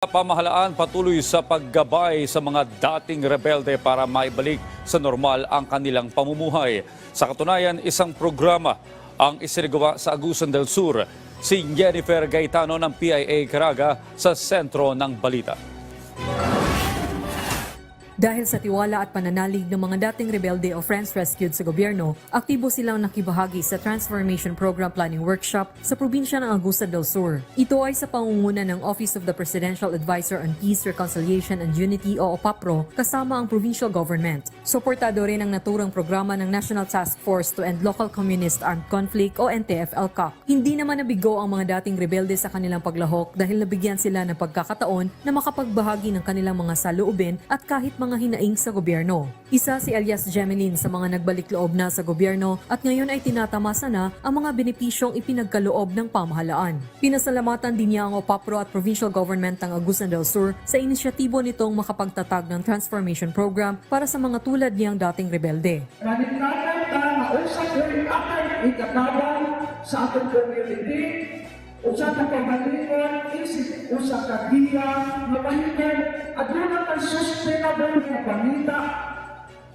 Pamahalaan patuloy sa paggabay sa mga dating rebelde para maibalik sa normal ang kanilang pamumuhay. Sa katunayan, isang programa ang isinagawa sa Agusan del Sur. Si Jennifer Gaetano ng PIA Caraga sa sentro ng balita. Dahil sa tiwala at pananalig ng mga dating rebelde o friends rescued sa gobyerno, aktibo silang nakibahagi sa Transformation Program Planning Workshop sa probinsya ng Agusan del Sur. Ito ay sa pangunguna ng Office of the Presidential Advisor on Peace, Reconciliation and Unity o OPAPRO kasama ang provincial government. Suportado rin ang naturang programa ng National Task Force to End Local Communist Armed Conflict o NTF-ELCA. Hindi naman nabigo ang mga dating rebelde sa kanilang paglahok dahil nabigyan sila ng pagkakataon na makapagbahagi ng kanilang mga saloobin at kahit mga hinaing sa gobyerno. Isa si Elias Gemelin sa mga nagbalik loob na sa gobyerno at ngayon ay tinatamasa na ang mga benepisyong ipinagkaloob ng pamahalaan. Pinasalamatan din niya ang OPAPRO at Provincial Government ng Agusan del Sur sa inisyatibo nitong makapagtatag ng transformation program para sa mga tulad niyang dating rebelde. Kanikanan ta mausap yung atay ikataban sa atong community usa ka pagalingon isip usa ka giya mapahikan aduna sustainable nga pangita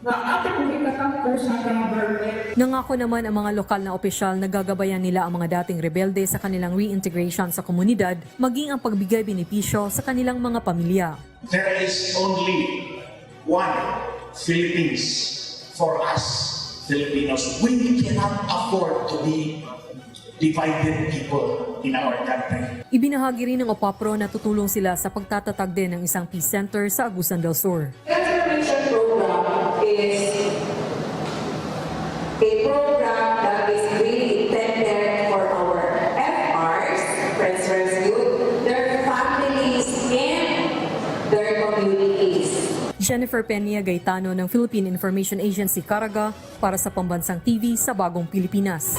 na atong ikatampo sa government Nangako naman ang mga lokal na opisyal na gagabayan nila ang mga dating rebelde sa kanilang reintegration sa komunidad, maging ang pagbigay benepisyo sa kanilang mga pamilya. there is only one Philippines for us Filipinos. We cannot afford to be divided people in our country. Ibinahagi rin ng OPAPRO na tutulong sila sa pagtatatag din ng isang peace center sa Agusan del Sur. Transformation program is a program that is really intended for our FRs, Friends Rescue, their families, and their communities. Jennifer Peña Gaetano ng Philippine Information Agency Caraga para sa Pambansang TV sa Bagong Pilipinas.